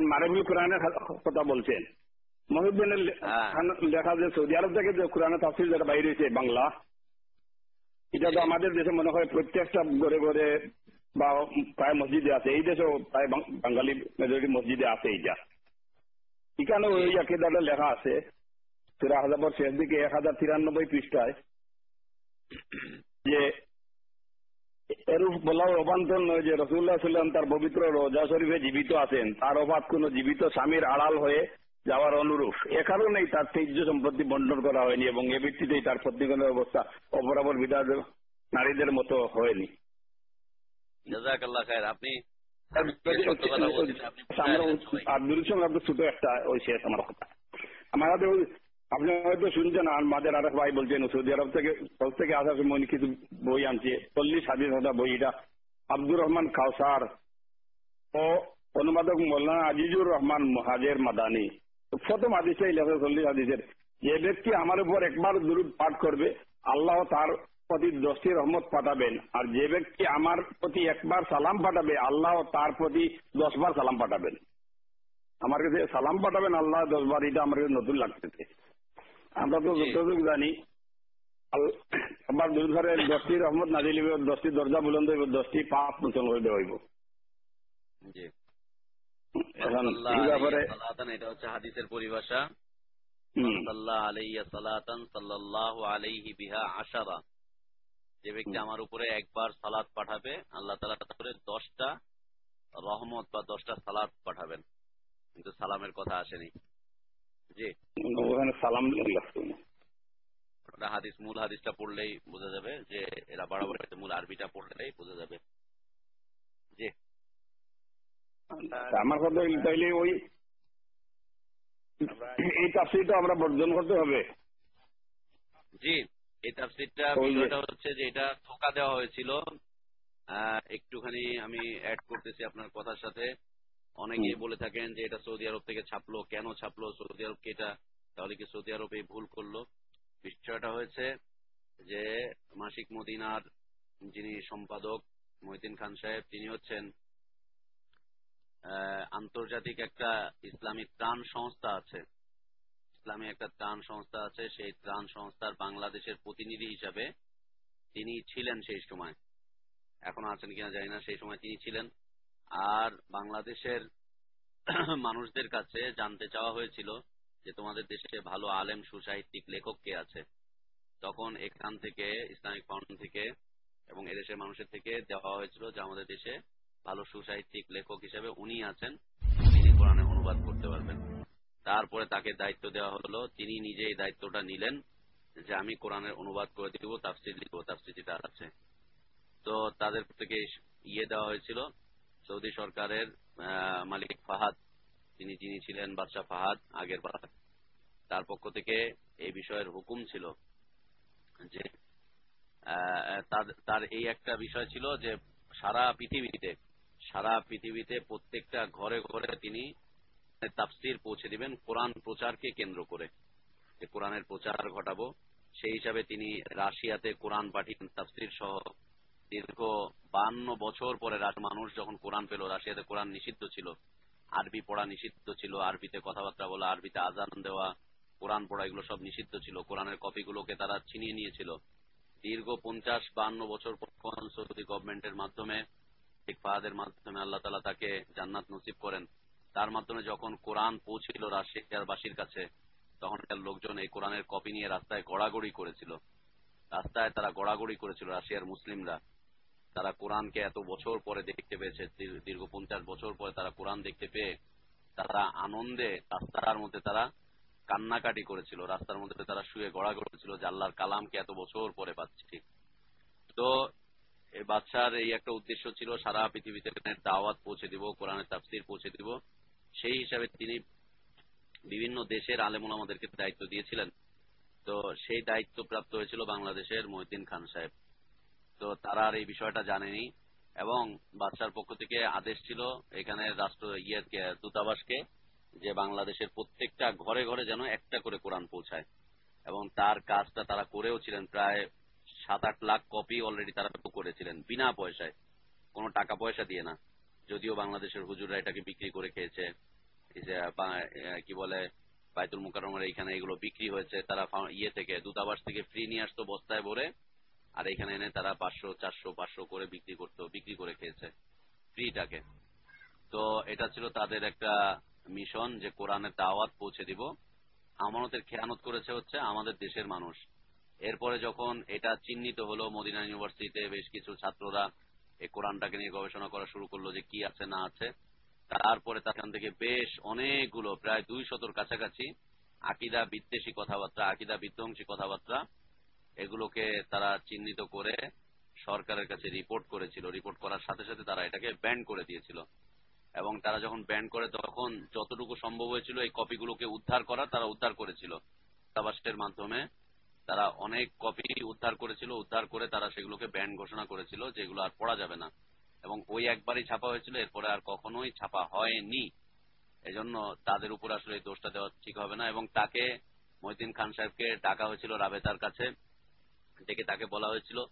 মারবি কোরআনের কথা বলছেন। মহিউদ্দিনের হ্যাঁ। লেখা যে সৌদি আরব থেকে যে কোরআনের তাফসির যেটা বাইরে হয়েছে বাংলা এটা তো আমাদের দেশে মনে হয় প্রত্যেকটা ঘরে ঘরে বা প্রায় মসজিদে আছে। এই দেশেও প্রায় বাঙালি মেজরিটি মসজিদে আছে এইটা। এখানে ওই আকিদাটা লেখা আছে। সুরা হাজার শেষ দিকে এক হাজার তিরানব্বই পৃষ্ঠায় যে এরূপ বলার অবান্তর নয় যে রসুল্লাহ সাল্লাম তার পবিত্র রোজা শরীফে জীবিত আছেন। তার অবাধ কোন জীবিত স্বামীর আড়াল হয়ে যাওয়ার অনুরূপ। এ কারণেই তার তেজ্য সম্পত্তি বন্টন করা হয়নি এবং এ ভিত্তিতেই তার প্রতিগণের অবস্থা অপরাপর বিধান নারীদের মতো হয়নি। আপনি ছোট একটা ওই শেষ আমার কথা। আমার হাতে আপনি হয়তো শুনছেন, আর মাদের আরেক ভাই বলছেন, সৌদি আরব থেকে, সৌদি থেকে আসার সময় কিছু বই আনছে। চল্লিশ স্বাধীনতা বই, এটা আব্দুর রহমান কাউসার ও অনুবাদক মৌলানা আজিজুর রহমান মহাজের মাদানি। প্রথম হাদিসে লেখা চল্লিশ হাদিসের, যে ব্যক্তি আমার উপর একবার দুরুদ পাঠ করবে, আল্লাহ তার প্রতি দশটি রহমত পাঠাবেন। আর যে ব্যক্তি আমার প্রতি একবার সালাম পাঠাবে, আল্লাহ তার প্রতি দশবার সালাম পাঠাবেন। আমার কাছে সালাম পাঠাবেন, আল্লাহ দশবার, এটা আমার কাছে নতুন লাগতেছে। আমরা তো। যতটুকু জানি একবার দুর্ঘরে দশটি রহমত নাজিল হইব দশটি দরজা বুলন্দ হইব দশটি পাপ মোচন দেওয়া হইব। এটা হচ্ছে হাদিসের পরিভাষা। যে ব্যক্তি আমার উপরে একবার সালাত পাঠাবে আল্লাহ উপরে 10টা রহমত বা 10টা সালাত পাঠাবেন। কিন্তু সালামের কথা আসেনি। জি। ওখানে সালাম ওটা হাদিস মূল হাদিসটা পড়লেই বোঝা যাবে যে এরা মূল আরবিটা পড়লেই বোঝা যাবে। জি। আমার কথা তাইলে ওই এই তাফসিরটা আমরা বর্জন করতে হবে। জি এই তাফসিরটা বিষয়টা হচ্ছে যে এটা ধোকা দেওয়া হয়েছিল। একটুখানি আমি অ্যাড করতেছি আপনার কথার সাথে। অনেকেই হুম। বলে থাকেন যে এটা সৌদি আরব থেকে ছাপলো। কেন ছাপলো? সৌদি আরব আরবকে এটা তাহলে কি সৌদি আরব এই ভুল করল? বিষয়টা হয়েছে যে মাসিক মদিনার যিনি সম্পাদক মহিদিন খান সাহেব তিনি হচ্ছেন আহ, আন্তর্জাতিক একটা ইসলামিক ত্রাণ সংস্থা আছে। ইসলামী একটা ত্রাণ সংস্থা আছে। সেই ত্রাণ সংস্থার বাংলাদেশের প্রতিনিধি হিসাবে তিনি ছিলেন সেই সময়। এখন আছেন কিনা জানি না। সেই সময় তিনি ছিলেন। আর বাংলাদেশের মানুষদের কাছে জানতে চাওয়া হয়েছিল যে তোমাদের দেশে ভালো আলেম সুসাহিত্যিক লেখক কে আছে। তখন এখান থেকে, ইসলামিক ফাউন্ডেশন থেকে এবং এদেশের মানুষের থেকে দেওয়া হয়েছিল যে আমাদের দেশে ভালো সুসাহিত্যিক লেখক হিসেবে উনি আছেন, তিনি কোরআনে অনুবাদ করতে পারবেন। তারপরে তাকে দায়িত্ব দেওয়া হলো, তিনি নিজে এই দায়িত্বটা নিলেন যে আমি কোরআনের অনুবাদ করে দিব, তাফসির দিব তাফসিরটা আছে তো তাদের থেকে ইয়ে দেওয়া হয়েছিল সৌদি সরকারের মালিক ফাহাদ, তিনি যিনি ছিলেন বাদশাহ ফাহাদ আগের বার। তার পক্ষ থেকে এই বিষয়ের হুকুম ছিল যে তার- এই একটা বিষয় ছিল যে সারা পৃথিবীতে সারা পৃথিবীতে প্রত্যেকটা ঘরে ঘরে তিনি তাফসির পৌঁছে দিবেন কোরআন প্রচারকে কেন্দ্র করে। কোরআনের প্রচার ঘটাবো, সেই হিসাবে তিনি রাশিয়াতে কোরআন পাঠিয়েছেন তাফসির সহ দীর্ঘ বান্ন বছর পরে রাজ- মানুষ যখন কোরআন পেল, রাশিয়াতে কোরআন নিষিদ্ধ ছিল, আরবি পড়া নিষিদ্ধ ছিল, আরবিতে কথাবার্তা বলা, আরবিতে আজান দেওয়া, কোরআন পড়া এগুলো সব নিষিদ্ধ ছিল, কোরআনের কপিগুলোকে তারা ছিনিয়ে নিয়েছিল। দীর্ঘ পঞ্চাশ বান্ন বছর পর সৌদি গভর্নমেন্টের মাধ্যমে শেখ ফাহাদের মাধ্যমে আল্লাহ তালা তাকে জান্নাত নসিব করেন। তার মাধ্যমে যখন কোরআন পৌঁছিল রাশিয়ার বাসীর কাছে তখনকার লোকজন এই কোরআনের কপি নিয়ে রাস্তায় গড়াগড়ি করেছিল। রাস্তায় তারা গড়াগড়ি করেছিল রাশিয়ার মুসলিমরা। তারা কোরআনকে এত বছর পরে দেখতে পেয়েছে দীর্ঘ পঞ্চাশ বছর পরে তারা কোরআন দেখতে পেয়ে তারা আনন্দে রাস্তার মধ্যে তারা কান্নাকাটি করেছিল, রাস্তার মধ্যে তারা শুয়ে গড়া করেছিল যে আল্লাহর কালামকে এত বছর পরে পাচ্ছি। তো এই বাচ্চার এই একটা উদ্দেশ্য ছিল, সারা পৃথিবীতে দাওয়াত পৌঁছে দিব, কোরআনের তাফসির পৌঁছে দিব। সেই হিসাবে তিনি বিভিন্ন দেশের আলেমুল আমাদেরকে দায়িত্ব দিয়েছিলেন। তো সেই দায়িত্ব প্রাপ্ত হয়েছিল বাংলাদেশের মহিউদ্দিন খান সাহেব। তো তারা আর এই বিষয়টা জানেনি। এবং বাদশার পক্ষ থেকে আদেশ ছিল এখানে রাষ্ট্র ইয়েকে দূতাবাসকে, যে বাংলাদেশের প্রত্যেকটা ঘরে ঘরে যেন একটা করে কোরআন পৌঁছায়। এবং তার কাজটা তারা করেও ছিলেন প্রায় সাত আট লাখ কপি অলরেডি তারা করেছিলেন, বিনা পয়সায়। কোনো টাকা পয়সা দিয়ে না। যদিও বাংলাদেশের হুজুররা এটাকে বিক্রি করে খেয়েছে। কি বলে, বাইতুল মুকাররমের এখানে এগুলো বিক্রি হয়েছে। তারা ইয়ে থেকে, দূতাবাস থেকে ফ্রি নিয়ে আসতো বস্তায় ভরে। আর এখানে এনে তারা পাঁচশো, চারশো, পাঁচশো করে বিক্রি করতো, বিক্রি করে খেয়েছে, ফ্রিটাকে। তো এটা ছিল তাদের একটা মিশন যে কোরআনের দাওয়াত পৌঁছে দিব। আমানতের খেয়ানত করেছে হচ্ছে আমাদের দেশের মানুষ। এরপরে যখন এটা চিহ্নিত হলো, মদিনা ইউনিভার্সিটিতে বেশ কিছু ছাত্ররা এই কোরআনটাকে নিয়ে গবেষণা করা শুরু করল যে কি আছে, না আছে। তারপরে সেখান থেকে বেশ অনেকগুলো, প্রায় দুই শতর কাছাকাছি আকিদা বিদ্বেষী কথাবার্তা, আকিদা বিধ্বংসী কথাবার্তা এগুলোকে তারা চিহ্নিত করে সরকারের কাছে রিপোর্ট করেছিল। রিপোর্ট করার সাথে সাথে তারা এটাকে ব্যান করে দিয়েছিল। এবং তারা যখন ব্যান করে, তখন যতটুকু সম্ভব হয়েছিল এই কপিগুলোকে উদ্ধার করা, তারা উদ্ধার করেছিল। দূতাবাসের মাধ্যমে তারা অনেক কপি উদ্ধার করেছিল, উদ্ধার করে তারা সেগুলোকে ব্যান ঘোষণা করেছিল, যেগুলো আর পড়া যাবে না। এবং ওই একবারই ছাপা হয়েছিল, এরপরে আর কখনোই ছাপা হয়নি। এজন্য তাদের উপর আসলে এই দোষটা দেওয়া ঠিক হবে না। এবং তাকে মহিদিন খান সাহেবকে ডাকা হয়েছিল রাবেতার কাছে। ডেকে তাকে বলা হয়েছিল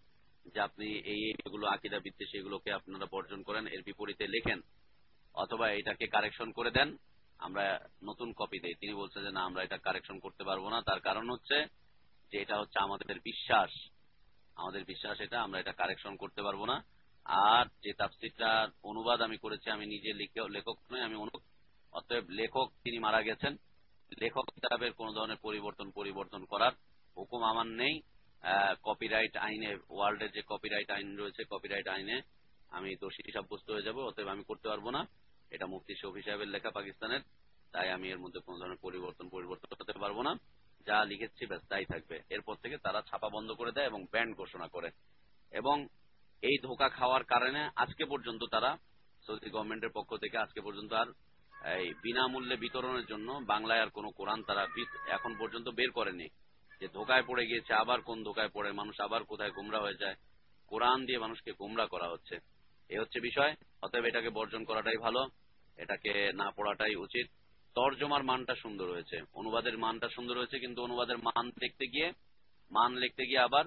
যে আপনি এই এগুলো, আকিদা বিদ্বেষী এগুলোকে আপনারা বর্জন করেন, এর বিপরীতে লেখেন অথবা এটাকে কারেকশন করে দেন, আমরা নতুন কপি দেই। তিনি বলছে যে, না, আমরা এটা কারেকশন করতে পারব না। তার কারণ হচ্ছে যে, এটা হচ্ছে আমাদের বিশ্বাস। আমাদের বিশ্বাস এটা, আমরা এটা কারেকশন করতে পারব না। আর যে তাফসিরটার অনুবাদ আমি করেছি, আমি নিজে লিখে- লেখক নই, আমি অনু- অতএব লেখক তিনি মারা গেছেন। লেখক কিতাবের কোন ধরনের পরিবর্তন পরিবর্তন করার হুকুম আমার নেই। কপিরাইট আইনে ওয়ার্ল্ডের যে কপিরাইট আইন রয়েছে কপিরাইট আইনে আমি দোষী সাব্যস্ত হয়ে যাব, অতএব আমি করতে পারব না। এটা মুফতি শফি সাহেবের লেখা পাকিস্তানের, তাই আমি এর মধ্যে কোন ধরনের পরিবর্তন পরিবর্তন করতে পারব না। যা লিখেছি ব্যাস, তাই থাকবে। এরপর থেকে তারা ছাপা বন্ধ করে দেয় এবং ব্যান্ড ঘোষণা করে। এবং এই ধোকা খাওয়ার কারণে আজকে পর্যন্ত তারা সৌদি গভর্নমেন্টের পক্ষ থেকে আজকে পর্যন্ত আর এই বিনামূল্যে বিতরণের জন্য বাংলায় আর কোনো কোরআন তারা এখন পর্যন্ত বের করেনি। যে ধোকায় পড়ে গিয়েছে, আবার কোন ধোকায় পড়ে, মানুষ আবার কোথায় গুমরা হয়ে যায়। কোরআন দিয়ে মানুষকে গুমরা করা হচ্ছে। এ হচ্ছে বিষয়। অতএব এটাকে বর্জন করাটাই ভালো, এটাকে না পড়াটাই উচিত। তর্জমার মানটা সুন্দর হয়েছে। অনুবাদের মানটা সুন্দর হয়েছে, কিন্তু অনুবাদের মান দেখতে গিয়ে, মান লিখতে গিয়ে আবার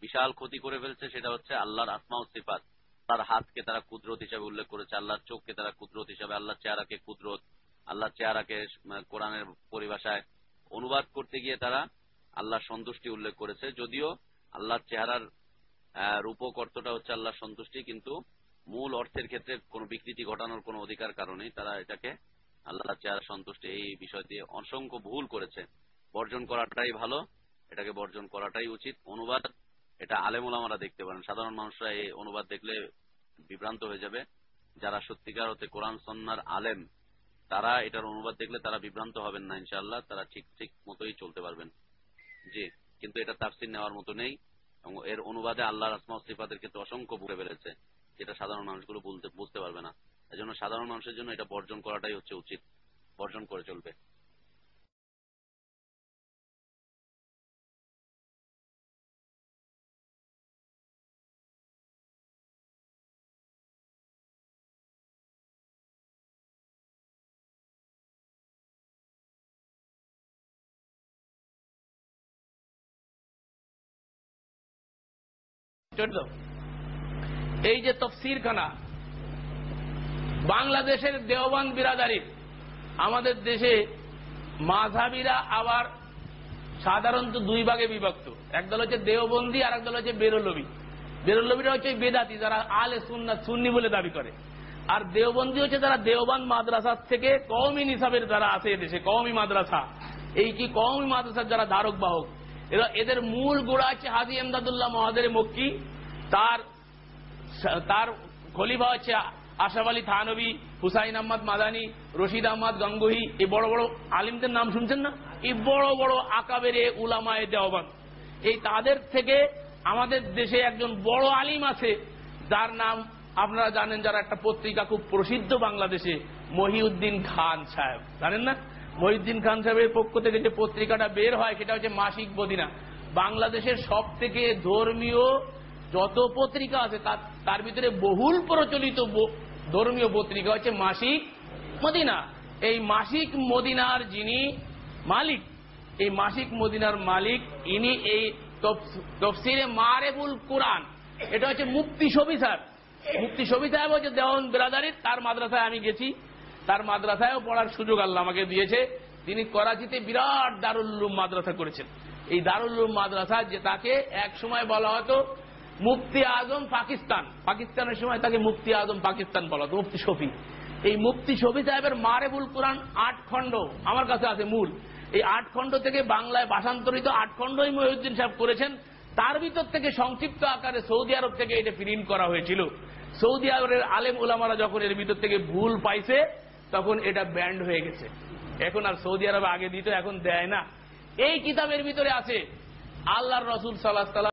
বিশাল ক্ষতি করে ফেলছে, সেটা হচ্ছে আল্লাহর আসমা ও সিফাত। তার হাতকে তারা কুদরত হিসাবে উল্লেখ করেছে, আল্লাহর চোখকে তারা কুদরত হিসাবে, আল্লাহর চেহারাকে কুদরত, আল্লাহর চেহারাকে কোরআনের পরিভাষায় অনুবাদ করতে গিয়ে তারা আল্লাহর সন্তুষ্টি উল্লেখ করেছে। যদিও আল্লাহর চেহারার রূপক অর্থটা হচ্ছে আল্লাহর সন্তুষ্টি, কিন্তু মূল অর্থের ক্ষেত্রে কোনো বিকৃতি ঘটানোর কোনো অধিকার কারণেই তারা এটাকে আল্লাহর চেহারা সন্তুষ্টি এই বিষয় দিয়ে অসংখ্য ভুল করেছে। বর্জন করাটাই ভালো, এটাকে বর্জন করাটাই উচিত। অনুবাদ, এটা আলেমুল আমরা দেখতে পারেন। সাধারণ মানুষরা এই অনুবাদ দেখলে বিভ্রান্ত হয়ে যাবে। যারা সত্যিকার হতে কোরআন সন্ন্যার আলেম, তারা এটার অনুবাদ দেখলে তারা বিভ্রান্ত হবেন না, ইনশাআল্লাহ। তারা ঠিক ঠিক মতোই চলতে পারবেন। জি, কিন্তু এটা তাফসির নেওয়ার মতো নেই এবং এর অনুবাদে আল্লাহর আসমা সিফাতের ক্ষেত্রে অসংখ্য ভুলে বেড়েছে যেটা সাধারণ মানুষগুলো বুঝতে পারবে না। এজন্য সাধারণ মানুষের জন্য এটা বর্জন করাটাই হচ্ছে উচিত, বর্জন করে চলবে। এই যে তফসির খানা বাংলাদেশের দেওবান বিরাদারির আমাদের দেশে মাঝাবিরা আবার সাধারণত দুই ভাগে বিভক্ত। একদল হচ্ছে দেওবন্দি আর একদল হচ্ছে বেরলবি। বেরলবিরা হচ্ছে বেদাতি, যারা আলে সুন্নাত সুন্নি বলে দাবি করে। আর দেওবন্দি হচ্ছে যারা দেওবান মাদ্রাসার থেকে কওমি নিসাবের যারা আছে এদেশে কওমি মাদ্রাসা। এই কি কওমি মাদ্রাসার যারা ধারক বাহক এরা এদের মূল গোড়া আছে হাজি এমদাদুল্লাহ মহাদের মক্কি। তার তার খলিফা হচ্ছে আশাফ আলী থানবী, হুসাইন আহমদ মাদানি, রশিদ আহমদ গঙ্গুহি। এই বড় বড় আলিমদের নাম শুনছেন না? এই বড় বড় আকাবের উলামায় দেওয়ান এই তাদের থেকে আমাদের দেশে একজন বড় আলিম আছে, যার নাম আপনারা জানেন যারা একটা পত্রিকা খুব প্রসিদ্ধ বাংলাদেশে, মহিউদ্দিন খান সাহেব। জানেন না? মহিউদ্দিন খান সাহেবের পক্ষ থেকে যে পত্রিকাটা বের হয়, সেটা হচ্ছে মাসিক বদিনা বাংলাদেশের সব থেকে ধর্মীয় যত পত্রিকা আছে তার- তার ভিতরে বহুল প্রচলিত ধর্মীয় পত্রিকা হচ্ছে মাসিক মদিনা। এই মাসিক মদিনার যিনি মালিক, এই মাসিক মদিনার মালিক, ইনি এই তফ- তফসিরে মারেবুল কোরআন। এটা হচ্ছে মুক্তি শফি সাহেব। মুক্তি শফি সাহেব হচ্ছে দেওয়ান ব্রাদারির তার মাদ্রাসায় আমি গেছি। তার মাদ্রাসায়ও পড়ার সুযোগ আল্লাহ আমাকে দিয়েছে। তিনি করাচিতে বিরাট দারুল্লুম মাদ্রাসা করেছেন। এই দারুল্লুম মাদ্রাসা যে তাকে এক সময় বলা হতো মুফতি আজম পাকিস্তান। পাকিস্তানের সময় তাকে মুফতি আজম পাকিস্তান বলা হতো, মুফতি শফি। এই মুফতি শফি সাহেবের মারেবুল কোরআন আট খণ্ড আমার কাছে আছে মূল। এই আট খণ্ড থেকে বাংলায় ভাষান্তরিত আট খণ্ডই মহিউদ্দিন সাহেব করেছেন। তার ভিতর থেকে সংক্ষিপ্ত আকারে সৌদি আরব থেকে এটা প্রিন্ট করা হয়েছিল। সৌদি আরবের আলেম ওলামারা যখন এর ভিতর থেকে ভুল পাইছে তখন এটা ব্যান্ড হয়ে গেছে। এখন আর সৌদি আরব আগে দিত, এখন দেয় না। এই কিতাবের ভিতরে আছে, আল্লাহর রসুল সাল্লাহ